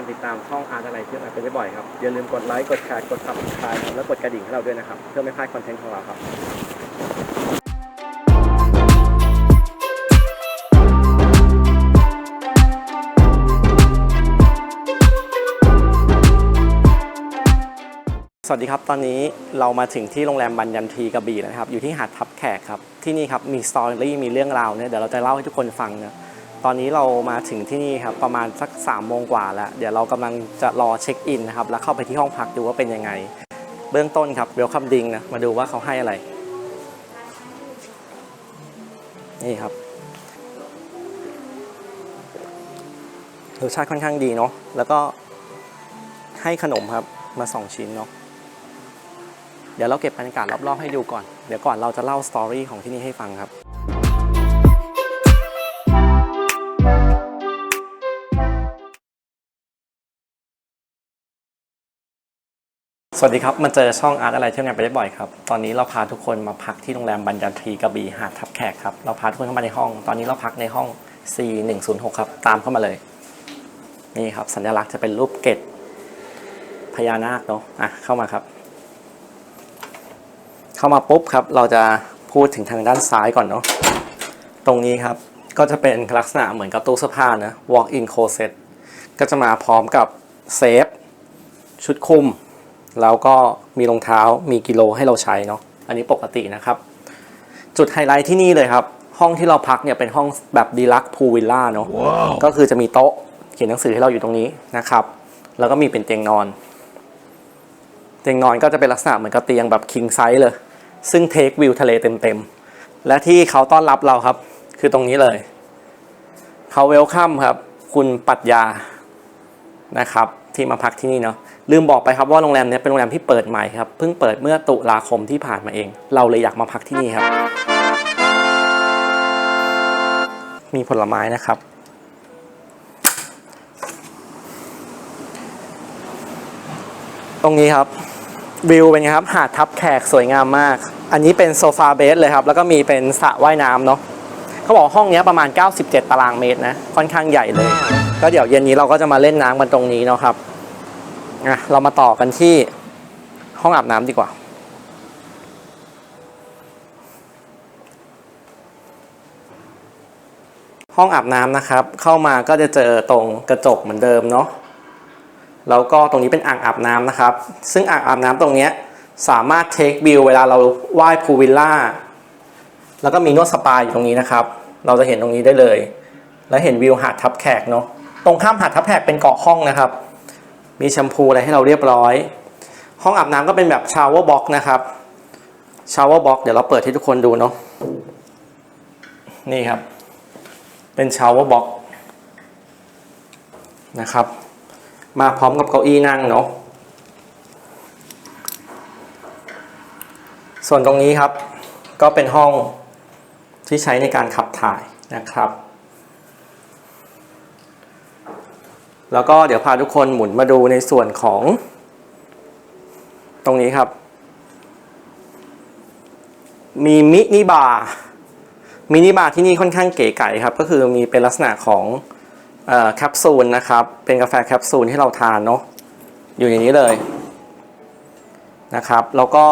การติดตามช่องอาร์ตอะไรเที่ยวอะไรไปบ่อยๆครับ อย่าลืมกดไลค์ กดแชร์ กด subscribe แล้วกดกระดิ่งให้เราด้วยนะครับ เพื่อไม่พลาดคอนเทนต์ของเราครับสวัสดีครับ ตอนนี้เรามาถึงที่โรงแรมบัญญันทีกระบี่แล้วนะครับ อยู่ที่หาดทับแขกครับ ที่นี่ครับมีสตอรี่มีเรื่องราวเนี่ยเดี๋ยวเราจะเล่าให้ทุกคนฟังนะ ตอนนี้เรามาถึงที่นี่ครับประมาณสัก3ามโมงกว่าแล้ว เดี๋ยวเรากำลังจะรอเช็คอินนะครับแล้วเข้าไปที่ห้องพักดูว่าเป็นยังไง เบื้องต้นครับเวลคัมดิงนะมาดูว่าเขาให้อะไร นี่ครับรสชาติค่อนข้างดีเนาะแล้วก็ให้ขนมครับมา 2 ชิ้นเนาะเดี๋ยวเราเก็บบรรยากาศรอบๆให้ดูก่อน เดี๋ยวก่อนเราจะเล่าสตอรี่ของที่นี่ให้ฟังครับ สวัสดีครับ มาเจอช่องอาร์ตอะไรเที่ยวงานไปได้บ่อยครับ ตอนนี้เราพาทุกคนมาพักที่โรงแรมบัญญันทรีกระบี่หาดทับแขกครับ เราพาทุกคนเข้ามาในห้อง ตอนนี้เราพักในห้อง C106 ครับ ตามเข้ามาเลย นี่ครับ สัญลักษณ์จะเป็นรูปเกตพญานาคเนาะ อะ เข้ามาครับ เข้ามาปุ๊บครับ เราจะพูดถึงทางด้านซ้ายก่อนเนาะ ตรงนี้ครับ ก็จะเป็นลักษณะเหมือนกับตู้เสื้อผ้านะ walk in closet ก็จะมาพร้อมกับเซฟ ชุดคุม แล้วก็มีรองเท้ามีกิโลให้เราใช้เนาะอันนี้ปกตินะครับ จุดไฮไลท์ที่นี่เลยครับ ห้องที่เราพักเนี่ยเป็นห้องแบบดีลักพูวิลล่าเนาะก็คือจะมีโต๊ะเขียนหนังสือให้เราอยู่ตรงนี้นะครับ แล้วก็มีเป็นเตียงนอน เตียงนอนก็จะเป็นลักษณะเหมือนกับเตียงแบบคิงไซส์เลย ซึ่งเทควิวทะเลเต็มๆ และที่เขาต้อนรับเราครับ คือตรงนี้เลยเขาเวลคัมครับ คุณปรัชญานะครับ ที่มาพักที่นี่เนาะ ลืมบอกไปครับว่าโรงแรมนี้เป็นโรงแรมที่เปิดใหม่ครับเพิ่งเปิดเมื่อตุลาคมที่ผ่านมาเอง เราเลยอยากมาพักที่นี่ครับ มีผลไม้นะครับ ตรงนี้ครับวิวเป็นไงครับ หาดทับแขกสวยงามมาก อันนี้เป็นโซฟาเบสเลยครับ แล้วก็มีเป็นสระว่ายน้ำเนาะเขาบอกห้องนี้ประมาณ 97 ตารางเมตรนะ ค่อนข้างใหญ่เลย ก็เดี๋ยวเย็นนี้เราก็จะมาเล่นน้ำกันตรงนี้เนาะครับ อะเรามาต่อกันที่ห้องอาบน้ำดีกว่า ห้องอาบน้ำนะครับ เข้ามาก็จะเจอตรงกระจกเหมือนเดิมเนาะแล้วก็ตรงนี้เป็นอ่างอาบน้ำนะครับ ซึ่งอ่างอาบน้ำตรงนี้สามารถเทควิวเวลาเราไหว้พูลวิลล่า แล้วก็มีนวดสปาอยู่ตรงนี้นะครับ เราจะเห็นตรงนี้ได้เลย แล้วเห็นวิวหาดทับแขกเนาะ ตรงข้ามหาดทับแขกเป็นเกาะห้องนะครับ มีแชมพูอะไรให้เราเรียบร้อย ห้องอาบน้ำก็เป็นแบบชาวเวอร์บ็อกนะครับชาวเวอร์บ็อกเดี๋ยวเราเปิดให้ทุกคนดูเนาะนี่ครับ เป็นชาวเวอร์บ็อกนะครับ มาพร้อมกับเก้าอี้นั่งเนาะส่วนตรงนี้ครับ ก็เป็นห้องที่ใช้ในการขับถ่ายนะครับ แล้วก็เดี๋ยวพาทุกคนหมุนมาดูในส่วนของ ตรงนี้ครับ มีมินิบาร์มินิบาร์ที่นี่ค่อนข้างเก๋ไก๋ครับ ก็คือมีเป็นลักษณะของออแคปซูลนะครับ เป็นกาแฟแคปซูลที่เราทานเนาะอยู่อย่างนี้เลยนะครับ แล้วก็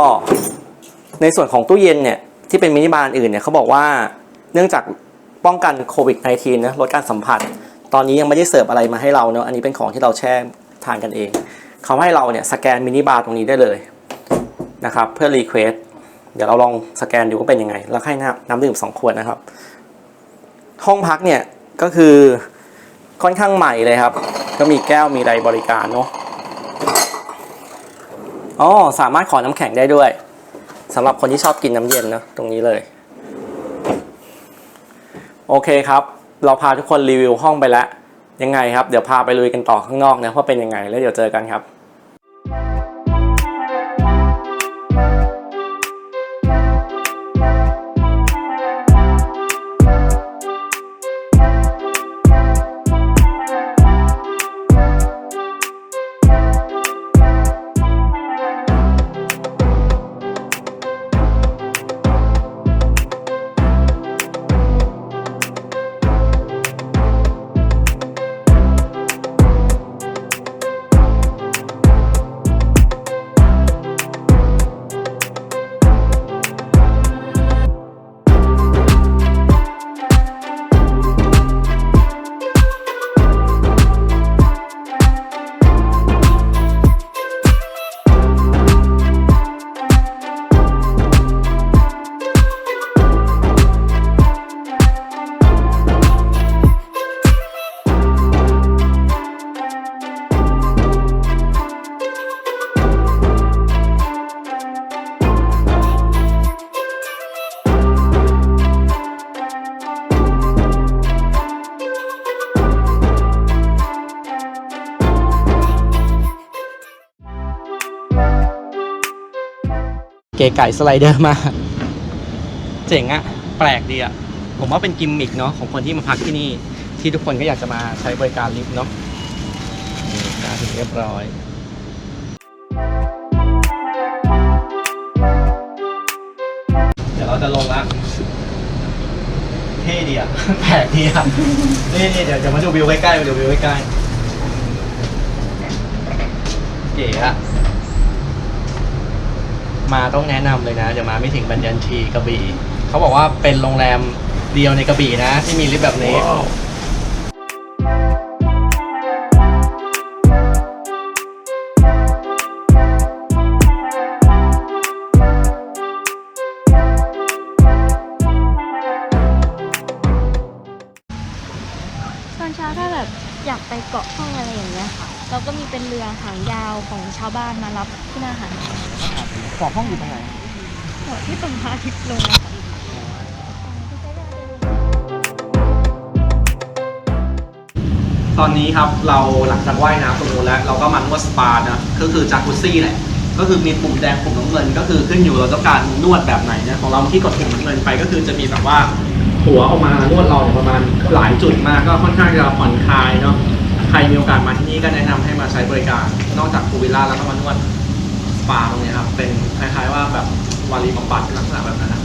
ในส่วนของตู้เย็นเนี่ยที่เป็นมินิบาร์อื่นเนี่ยเขาบอกว่าเนื่องจากป้องกันโควิด -19 นะลดการสัมผัส ตอนนี้ยังไม่ได้เสิร์ฟอะไรมาให้เราเนาะอันนี้เป็นของที่เราแช่ทานกันเอง เขาให้เราเนี่ยสแกนมินิบาร์ตรงนี้ได้เลยนะครับเพื่อรีเควสเดี๋ยวเราลองสแกนดูว่าเป็นยังไง แล้วให้น้ำน้ำดื่มสองขวดนะครับ ห้องพักเนี่ยก็คือค่อนข้างใหม่เลยครับ ก็มีแก้วมีอะไรบริการเนาะอ๋อสามารถขอน้ำแข็งได้ด้วยสำหรับคนที่ชอบกินน้ำเย็นเนาะตรงนี้เลย โอเคครับ เราพาทุกคนรีวิวห้องไปแล้วยังไงครับ เดี๋ยวพาไปลุยกันต่อข้างนอกนะว่าเป็นยังไงแล้วเดี๋ยวเจอกันครับ ไก่สไลเดอร์มา เจ๋งอะแปลกดีอะผมว่าเป็นกิมมิกเนาะของคนที่มาพักที่นี่ ที่ทุกคนก็อยากจะมาใช้บริการลิฟต์เนาะนี่มาถึงเรียบร้อยเดี๋ยวเราจะลงละเท่ดีอะแปลกดีอะนี่นี่เดี๋ยวจะมาดูวิวใกล้ๆมาดูวิวใกล้ๆเก๋อะ มาต้องแนะนำเลยนะเดี๋ยวมาไม่ถึงบัญญันทีกระบี่เขาบอกว่าเป็นโรงแรมเดียวในกระบี่นะ ที่มีลิฟต์แบบนี้ ตอนเช้าถ้าแบบอยากไปเกาะห้องอะไรอย่างเงี้ยค่ะ เราก็มีเป็นเรือหางยาวของชาวบ้านมารับที่หน้าหาด ขอห้องอยู่ตรงไหนหัวที่ตรงพระอาทิตย์ลงอะค่ะตอนนี้ครับเราหลังจากว่ายน้ำตรงนู้นแล้วเราก็มานวดสปานะก็คือจากุซซี่แหละก็คือมีปุ่มแดงปุ่มน้ำเงิน ก็คือขึ้นอยู่เราต้องการนวดแบบไหนนะของเราที่กดปุ่มน้ำเงินไปก็คือจะมีแบบว่าหัวออกมานวดเราเนี่ยประมาณหลายจุดมากก็ค่อนข้างจะผ่อนคลายเนาะใครมีโอกาสมาที่นี่ก็แนะนำให้มาใช้บริการ นอกจากพูลวิลล่าแล้วก็มานวดส ปาตรงนี้ครับเป็นคล้ายๆว่าแบบวารีบำบัดลักษณะแบบนั้นนะ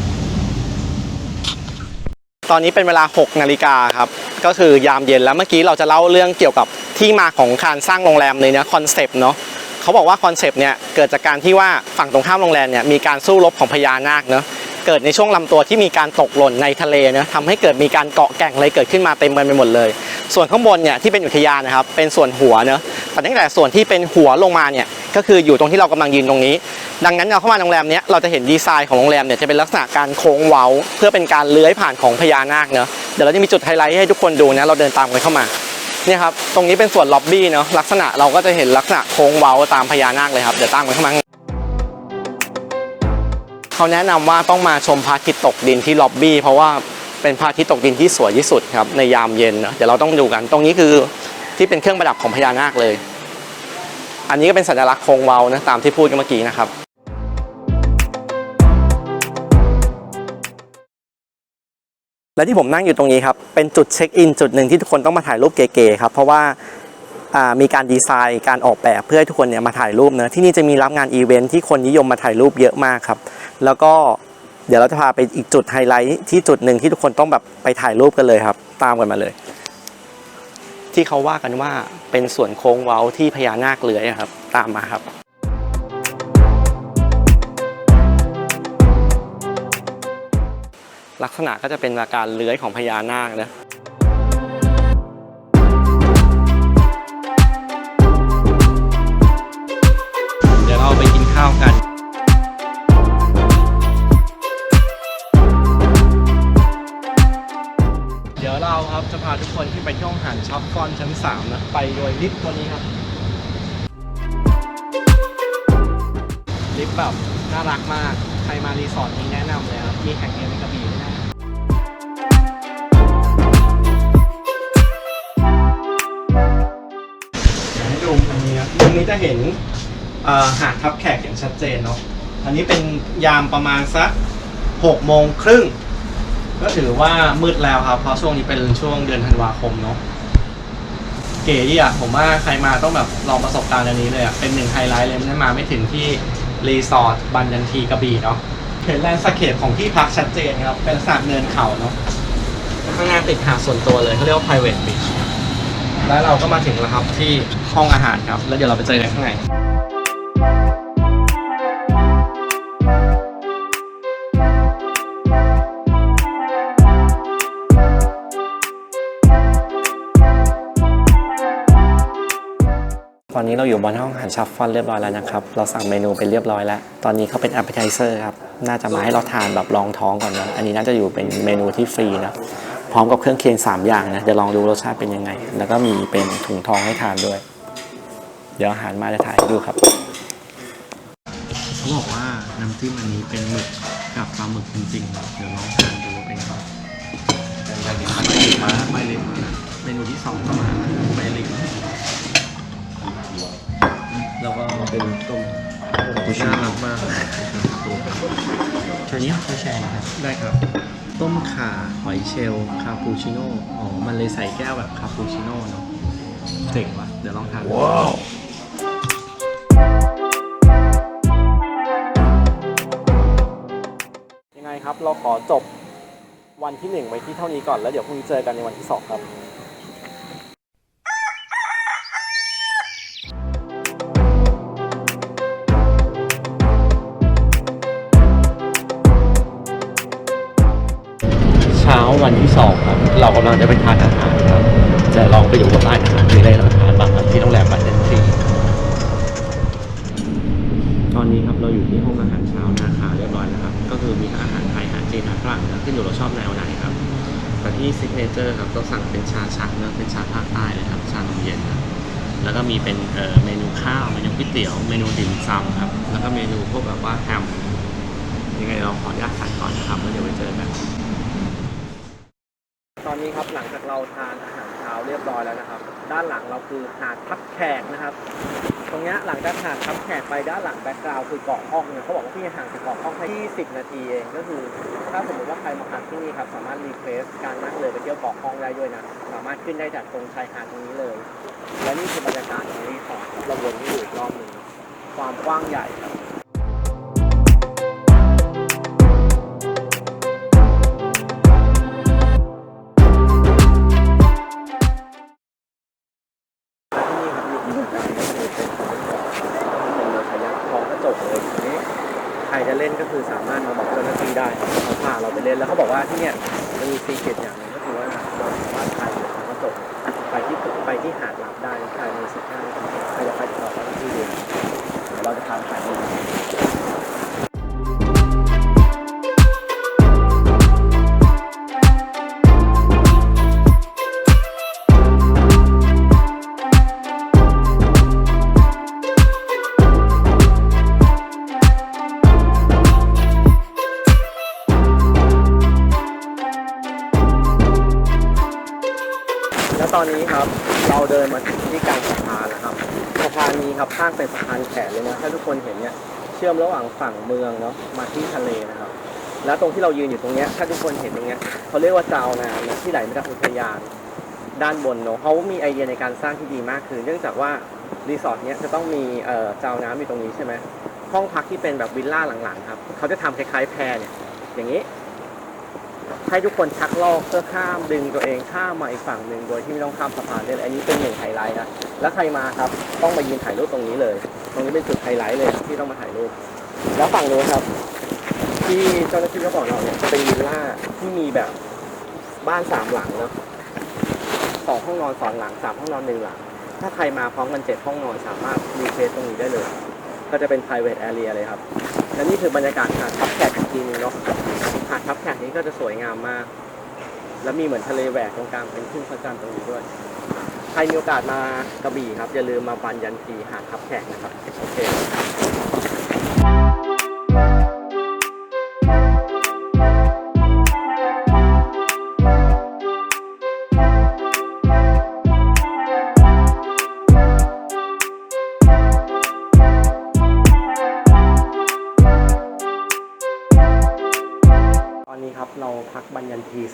ตอนนี้เป็นเวลา 6 นาฬิกาครับ ก็คือยามเย็นแล้วเมื่อกี้เราจะเล่าเรื่องเกี่ยวกับที่มาของการสร้างโรงแรมเลยเนี่ยคอนเซปต์เนาะเขาบอกว่าคอนเซปต์เนี่ยเกิดจากการที่ว่าฝั่งตรงข้ามโรงแรมเนี่ยมีการสู้รบของพญานาคเนาะเกิดในช่วงลำตัวที่มีการตกหล่นในทะเลเนาะทำให้เกิดมีการเกาะแก่งอะไรเกิดขึ้นมาเต็มไปหมดเลย ส่วนข้างบนเนี่ยที่เป็นอุทยานนะครับเป็นส่วนหัวเนาะแต่ตั้งแต่ส่วนที่เป็นหัวลงมาเนี่ย ก็คืออยู่ตรงที่เรากำลังยืนตรงนี้ ดังนั้นเราเข้ามาโรงแรมเนี้ยเราจะเห็นดีไซน์ของโรงแรมเนี่ยจะเป็นลักษณะการโค้งเว้า เพื่อเป็นการเลื้อยผ่านของพญานาคเนาะเดี๋ยวเราจะมีจุดไฮไลท์ให้ทุกคนดูนะเราเดินตามกันเข้ามาเนี่ยครับตรงนี้เป็นส่วนล็อบบี้เนาะลักษณะเราก็จะเห็นลักษณะโค้งเว้าตามพญานาคเลยครับเดี๋ยวตามกันเข้ามาเขาแนะนำว่าต้องมาชมพระอาทิตย์ตกดินที่ล็อบบี้เพราะว่าเป็นพระอาทิตย์ตกดินที่สวยที่สุดครับในยามเย็นเนอะเดี๋ยวเราต้องดูกัน ตรงนี้คือที่เป็นเครื่องประดับของพญานาคเลย อันนี้ก็เป็นสัญลักษณ์โค้งเว้านะตามที่พูดกันเมื่อกี้นะครับและที่ผมนั่งอยู่ตรงนี้ครับ เป็นจุดเช็คอินจุดหนึ่งที่ทุกคนต้องมาถ่ายรูปเก๋ๆครับ เพราะว่าอ่ามีการดีไซน์การออกแบบเพื่อให้ทุกคนเนี่ยมาถ่ายรูปเนะที่นี่จะมีรับงานอีเวนท์ที่คนนิยมมาถ่ายรูปเยอะมากครับ แล้วก็เดี๋ยวเราจะพาไปอีกจุดไฮไลท์ที่จุดหนึ่งที่ทุกคนต้องแบบไปถ่ายรูปกันเลยครับ ตามกันมาเลย ที่เขาว่ากันว่าเป็นส่วนโค้งเว้าที่พญานาคเลื้อยครับ ตามมาครับ ลักษณะก็จะเป็นอาการเลื้อยของพญานาคนะ ลิฟต์ตัวนี้ครับ ลิฟต์แบบน่ารักมาก ใครมารีสอร์ทนี้แนะนำเลยครับ มีแห่งเดียวในกระบี่ด้วยนะให้ดูมุมนี้ครับมุมนี้จะเห็นเอ่อหาดทับแขกอย่างชัดเจนเนาะ อันนี้เป็นยามประมาณสักหกโมงครึ่ง ก็ถือว่ามืดแล้วครับ เพราะช่วงนี้เป็นช่วงเดือนธันวาคมเนาะ เก๋ดีอะผมว่าใครมาต้องแบบลองประสบการณ์อันนี้เลยอะเป็นหนึ่งไฮไลท์เลยไม่ได้มาไม่ถึงที่รีสอร์ทบันยันทีกระบี่เนาะเห็นแลนด์สเคปของที่พักชัดเจนครับเป็นสระเนินเขาเนาะข้างหน้าติดหาดส่วนตัวเลยเขาเรียกว่า private beach แล้วเราก็มาถึงแล้วครับที่ห้องอาหารครับ แล้วเดี๋ยวเราไปเจอกันข้างใน นนี้เราอยู่บนห้องอาหารชัฟฟอนเรียบร้อยแล้วนะครับ เราสั่งเมนูไปเรียบร้อยแล้ว ตอนนี้เขาเป็น appetizer ครับ น่าจะมาให้เราทานแบบลองท้องก่อนนะ อันนี้น่าจะอยู่เป็นเมนูที่ฟรีนะ พร้อมกับเครื่องเคียง 3 อย่างนะ เดี๋ยวลองดูรสชาติเป็นยังไง แล้วก็มีเป็นถุงทองให้ทานด้วย เดี๋ยวอาหารมาจะถ่ายให้ดูครับ เขาบอกว่าน้ำจิ้มอันนี้เป็นหมึกกับปลาหมึกจริงๆ เดี๋ยวลองทานดูว่าเป็นไงมาใบเล็กเมนูที่สอง ก็เป็นต้มน่ารักมากตัวนี้เขาแชร์ครับได้ครับ ต้มข่าหอยเชลล์คาปูชิโน่อ๋อ มันเลยใส่แก้วแบบคาปูชิโน่เนาะเจ๋งว่ะ เดี๋ยวลองทานว้าวยังไงครับเราขอจบวันที่หนึ่งไว้ที่เท่านี้ก่อนแล้วเดี๋ยวพรุ่งนี้เจอกันในวันที่สองครับ สองครับเรากำลังจะไปทานอาหารครับจะลองไปดูว่าร้านอาหารมีอะไรรับประทานบ้างครับที่โรงแรมบัตเดนซีตอนนี้ครับเราอยู่ที่ห้องอาหารเช้านาคาเรียบร้อยแล้วครับ ก็คือมีทั้งอาหารไทยอาหารจีนอาหารฝรั่งนะขึ้นอยู่เราชอบแนวไหนครับแต่ที่ซิกเนเจอร์ครับก็สั่งเป็นชาชักเนะเป็นชาภาคใต้เลยครับชานมเย็นครับแล้วก็มีเป็นเมนูข้าวเมนูก๋วยเตี๋ยวเมนูดิ่มซำครับแล้วก็เมนูพวกแบบว่าแฮมยังไงเราขออนุญาตทานก่อนนะครับแล้วเดี๋ยวไปเจอกัน นี้ครับหลังจากเราทานอาหารเช้าเรียบร้อยแล้วนะครับ ด้านหลังเราคือหาดทับแขกนะครับ ตรงนี้หลังจากหาดทับแขกไปด้านหลังแบ็กกราวคือเกาะห้องเนี่ยเขาบอกว่าที่ห่างจากเกาะห้องแค่20 นาทีเองก็คือ ถ้าสมมติว่าใครมาพักที่นี่ครับสามารถรีเควสการนั่งเรือไปเที่ยวเกาะห้องได้ด้วยนะสามารถขึ้นได้จากตรงชายหาดตรงนี้เลย และนี่คือบรรยากาศของรีสอร์ทรับเราวนให้ดูอีกรอบหนึ่งความกว้างใหญ่ครับ ชื่อมระหว่างฝั่งเมืองเนาะมาที่ทะเลนะครับ แล้วตรงที่เรายืนอยู่ตรงเนี้ยถ้าทุกคนเห็นตรงเนี้ยเขาเรียกว่าจาวน้ำนะที่ไหลมาจากอุทยานด้านบนเนาะเขามีไอเดียในการสร้างที่ดีมากคือ เนื่องจากว่ารีสอร์ทเนี้ยจะต้องมีเอ่อจาวน้ำอยู่ตรงนี้ใช่ไหมห้องพักที่เป็นแบบวิลล่าหลังๆครับเขาจะทำคล้ายๆแพเนี่ยอย่างนี้ ให้ทุกคนชักลอกเพื่อข้ามดึงตัวเองข้ามมาอีกฝั่งหนึ่งโดยที่ไม่ต้องข้ามสะพานเลยอันนี้เป็นหนึ่งไฮไลท์นะแล้วใครมาครับต้องมายืนถ่ายรูปตรงนี้เลย ตรงนี้เป็นจุดไฮไลท์เลยที่ต้องมาถ่ายรูปแล้วฝั่งนู้นครับ ที่เจ้าหน้าที่เขาบอกเราเนี่ยจะเป็นวิลล่าที่มีแบบบ้านสามหลังเนาะสองห้องนอนสองหลังสามห้องนอนหนึ่งหลัง ถ้าใครมาพร้อมกันเจ็ดห้องนอนสามารถรีเควสตรงนี้ได้เลย ก็จะเป็น private area เลยครับ และนี่คือบรรยากาศหาดทับแขกอีกทีนึงเนาะหาดทับแขกนี้ก็จะสวยงามมาก แล้วมีเหมือนทะเลแหวกตรงกลางเป็นทุ่งพระจันทร์ตรงนี้ด้วย ใครมีโอกาสมากระบี่ครับ อย่าลืมมาฟันยันทีหาดทับแขกนะครับ โอเค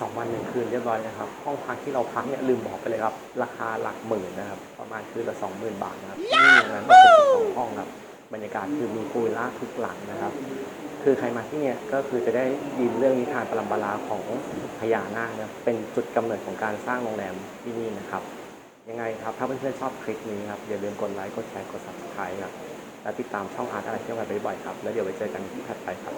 2วันหนึ่งคืนเรียบร้อยนะครับ ห้องพักที่เราพักเนี่ยลืมบอกไปเลยครับ ราคาหลักหมื่นนะครับ ประมาณคืนละ20,000 บาทนะครับที่นี่อย่างนั้นเป็น12ห้องครับ บรรยากาศคือมีพูลล่าทุกหลังนะครับ คือใครมาที่เนี่ยก็คือจะได้ยินเรื่องนิทานปรัมปราของพญานาคนะเป็นจุดกำเนิดของการสร้างโรงแรมที่นี่นะครับ ยังไงครับ ถ้าเพื่อนๆชอบคลิปนี้ครับอย่าลืมกดไลค์กดแชร์กด subscribe ครับและติดตามช่องอาร์ตอะไรเที่ยวกันบ่อยๆครับ แล้วเดี๋ยวไปเจอกันที่ถัดไปครับ